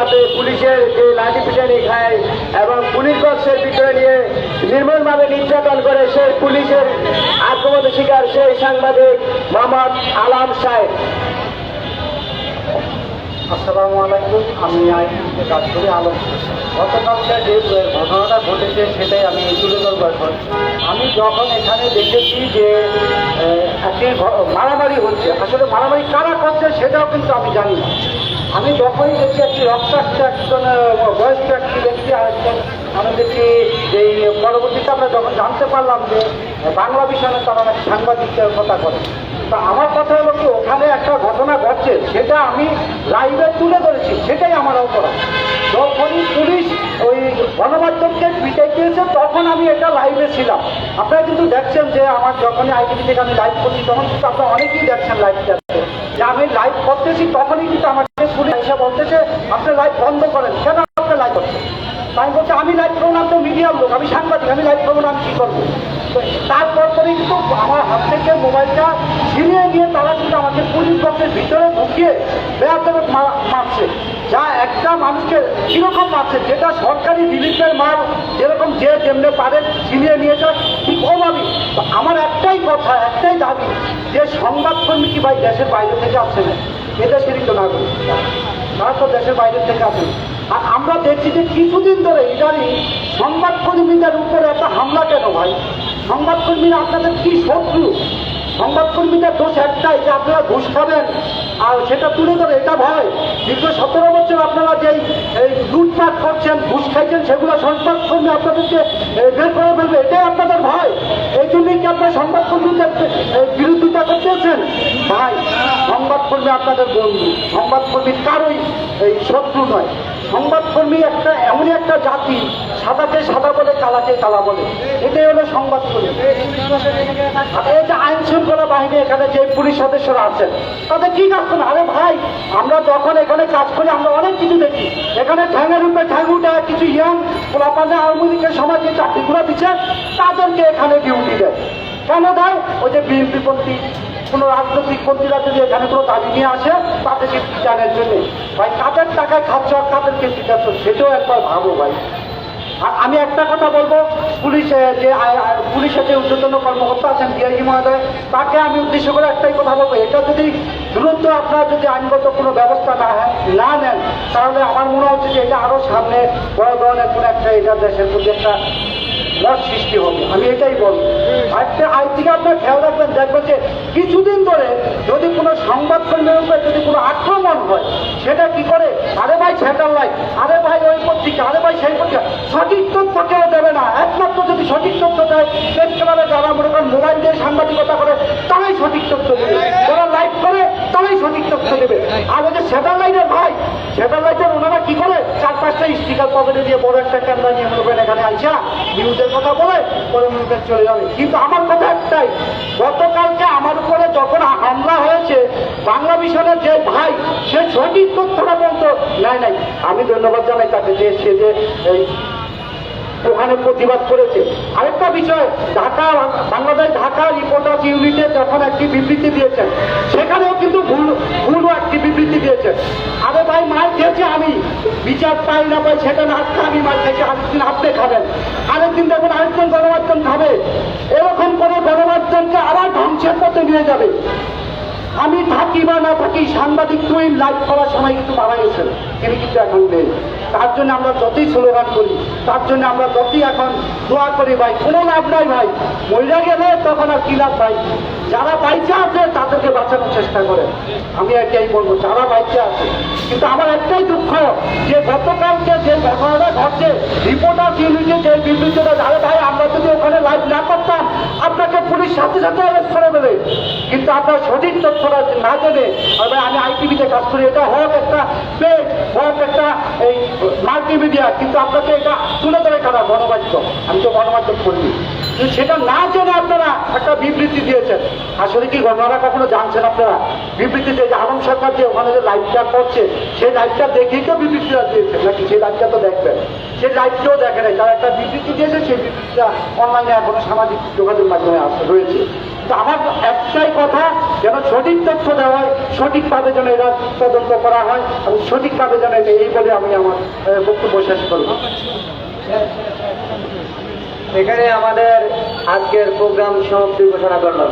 পুলিশের যে লাঠি পিটানি খায় এবং পুলিশ বক্সের ভিতরে নিয়ে নির্মলভাবে নির্যাতন করে সেই পুলিশের আক্রমণের শিকার সেই সাংবাদিক মোহাম্মদ আলাম সাহেব। আসসালামু আলাইকুম, আমি আইটিতে কাজ করি, আলম গতকালকে যে ঘটনাটা ঘটেছে সেটাই আমি তুলে ধরবো এখন আমি যখন এখানে দেখেছি যে একটি মারামারি হচ্ছে, আসলে মারামারি কারা করছে সেটাও কিন্তু আমি জানি না। আমি যখনই দেখি একটি রক্তাক্ত একজন বয়স্ক একটি ব্যক্তি একজন, আমি দেখি এই পরবর্তীতে আমরা যখন জানতে পারলাম যে বাংলা বিষয়ে তারা নাকি সাংবাদিকের কথা করে তা আমার কথা হলো কি, ওখানে একটা ঘটনা ঘটছে, সেটা আমি লাইভে তুলে ধরেছি, সেটাই আমার অপরাধ। যখনই পুলিশ ওই গণমাধ্যমকে পিটাইতেছে তখন আমি এটা লাইভে ছিলাম। আপনারা কিন্তু দেখছেন যে আমার যখনই আইটিভি থেকে আমি লাইভ করছি, তখন কিন্তু আপনারা অনেকেই দেখছেন লাইভটা যে আমি লাইভ করতেছি, তখনই কিন্তু আমাকে এসে বলতেছে আপনি লাইভ বন্ধ করেন। কেন আপনি লাইভ করছেন? তাই বলছে, আমি লাইভ করব না তো মিডিয়ার লোক, আমি সাংবাদিক, আমি লাইভ করব না, আমি কী করব? তারপর পরে কিন্তু আমার হাত থেকে মোবাইলটা ছিনিয়ে নিয়ে তারা কিন্তু আমাকে পুলিশ বক্সের ভিতরে ঢুকিয়ে বেয়াদবে মারছে। যা একটা মানুষকে কীরকম মারছে? যেটা সরকারি রিলিফের মাল, যেরকম যে যেমনি পারে ছিনিয়ে নিয়ে যায়, ঠিক ওভাবেই। আমার একটাই কথা, একটাই দাবি, যে সংবাদকর্মী কি ভাই দেশের বাইরে থেকে আসছে না? এদেশেরই তো নাগরিক। তারা তো দেশের বাইরে থেকে আসেন আর আমরা দেখছি যে কিছুদিন ধরে ইদানি সংবাদকর্মীদের উপরে একটা হামলা কেন ভাই সংবাদকর্মীরা আপনাদের কি শত্রু? সংবাদকর্মীদের দোষ একটাই যে আপনারা ঘুষ খাবেন। আর সেটা তুলে ধরে এটা ভয় দীর্ঘ সতেরো বছর আপনারা যেই, এই লুটপাট করছেন, ঘুষ খাইছেন, সেগুলো সংবাদকর্মী আপনাদেরকে বের করে ফেলবে। এটাই আপনাদের ভয়। এই জন্যই কি আপনারা সংবাদকর্মীদের বিরোধিতা করতেছেন? ভাই সংবাদকর্মী আপনাদের বন্ধু সংবাদকর্মী কারোই এই শত্রু নয়। সংবাদকর্মী একটা, এমনই একটা জাতি, সাদাকে সাদা বলে, কালাকে কালা বলে। এটাই হলো সংবাদকর্মী। এই যে আইন শৃঙ্খলা বাহিনী এখানে যে পুলিশ সদস্যরা আছেন, তাদের কি কাজ করে আরে ভাই, আমরা যখন এখানে কাজ করি, আমরা অনেক কিছু দেখি। এখানে ঠ্যাঙের উপরে ঠ্যাং উঠে কিছু ইয়াং পোলাপানে আওয়ামী লীগের সময় যে চাকরিগুলো দিচ্ছে, তাদেরকে এখানে ডিউটি দেয়। কেন দেয়? ওই যে বিএনপি পন্থী কোনো রাজনৈতিক পন্থীরা যদি এখানে কোনো দাবি নিয়ে আসে, তাদেরকে বিচারের জন্য। ভাই, কাদের টাকায় খাচ্ছ আর কাদেরকে বিচারছ সেটাও একবার ভাবো ভাই। আর আমি একটা কথা বলব, পুলিশে যে পুলিশের যে উদ্যোতন কর্মকর্তা আছেন ডিআইজি মহোদয়, তাকে আমি উদ্দেশ্য করে একটাই কথা বলব, এটা যদি দ্রুত আপনারা যদি আইনগত কোনো ব্যবস্থা না না নেন, তাহলে আমার মনে হচ্ছে যে এটা আরও সামনে বড় ধরনের কোনো একটা এটা দেশের প্রতি একটা লস সৃষ্টি হবে। আমি এটাই বলব। আজকে আজ থেকে আপনার খেয়াল রাখবেন, দেখবেন যে সংবাদকর্মীর উপরে যদি কোনো আক্রমণ হয়, সেটা কি করে? আরে ভাই স্যাটেলাইট আরে ভাই ওই পত্রিকা, আরে ভাই সেই পত্রিকা। সঠিক তথ্য কেউ দেবে না। একমাত্র যদি সঠিক তথ্য দেয় প্রেস ক্লাবে যারা মনে করেন মোবাইল দিয়ে সাংবাদিকতা করে, তারাই সঠিক তথ্য দেবে। যারা লাইভ করে, তারাই সঠিক তথ্য দেবে। আর ওই যে স্যাটেলাইটের ভাই স্যাটেলাইটের ওনারা কি করে? চার পাঁচটা স্টিকার পকেটে দিয়ে বড় একটা ক্যামেরা নিয়ে মনে করেন এখানে আইসা নিউজের কথা বলে, পরে মনে চলে যাবে। কিন্তু আমার কথা একটাই গতকালকে আমার উপরে যখন হামলা হয়েছে বাংলা মিশনের যে ভাই, সে সঠিক তথ্যটা বলতো। নাই নাই, আমি ধন্যবাদ জানাই তাকে যে সে যে ওখানে প্রতিবাদ করেছে। আরেকটা বিষয়, ঢাকা, বাংলাদেশ ঢাকা রিপোর্টার্স ইউনিটে যখন একটি বিবৃতি দিয়েছেন, সেখানেও কিন্তু ভুল, ভুলও একটি বিবৃতি দিয়েছেন। আরে ভাই, মার খেয়েছে আমি। বিচার পাই না পাই সেটা না আমি মার খেয়েছি, আরেকদিন আপনি খাবেন। আরেকদিন দেখুন আরেকজন গণমাধ্যম খাবে। এরকম করে গণমাধ্যমকে আবার ধ্বংসের পথে নিয়ে যাবে। আমি থাকি বা না থাকি সাংবাদিক তুই লাইভ করার সময় কিন্তু মারা গেছেন তিনি কিন্তু এখন নেই। তার জন্য আমরা যতই স্লোগান করি, তার জন্য আমরা যতই এখন দোয়া করি, ভাই, কোনো লাভ নাই, ভাই। মহিলা গেলে তখন আর কি লাভ, ভাই? যারা বাইচে আছে, তাদেরকে বাঁচানোর চেষ্টা করে আমি এটাই বলব, যারা বাইচে আছে। কিন্তু আমার একটাই দুঃখ, যে গতকালকে যে ঘটনাটা ঘটছে, রিপোর্টার ইউনিটে যে বিবৃতিটা, আরে ভাই, আমরা যদি ওখানে লাইভ না আপনাকে পুলিশ সাথে সাথে অ্যারেস্ট করে দেবে। কিন্তু আপনার সঠিক তথ্যটা না দেবে তবে আমি আইটিভিতে কাজ করি। এটা হোক একটা পেজ হোক একটা এই মাল্টিমিডিয়া কিন্তু আপনাকে এটা তুলে ধরে খারাপ গণমাধ্যম। আমি তো গণমাধ্যম করি সেটা না জেনে আপনারা একটা বিবৃতি দিয়েছেন। আসলে কি ঘটনাটা কখনো জানছেন আপনারা? বিবৃতিতে যে আলম সরকার যে ওখানে যে লাইভটা করছে, সেই লাইভটা দেখেই তো বিবৃতিটা দিয়েছে নাকি সেই লাইভটা তো দেখবেন? সেই লাইভটাও দেখে নাই। তারা একটা বিবৃতি দিয়েছে, সেই বিবৃতিটা অনলাইনে এখনও সামাজিক যোগাযোগ মাধ্যমে রয়েছে। তো আমার একটাই কথা, যেন সঠিক তথ্য দেওয়া হয়, সঠিকভাবে যেন এরা তদন্ত করা হয়, এবং সঠিকভাবে যেন এটা এই বলে আমি আমার বক্তব্য শেষ করব এখানে আমাদের আজকের প্রোগ্রাম সমাপ্তি ঘোষণা করলাম।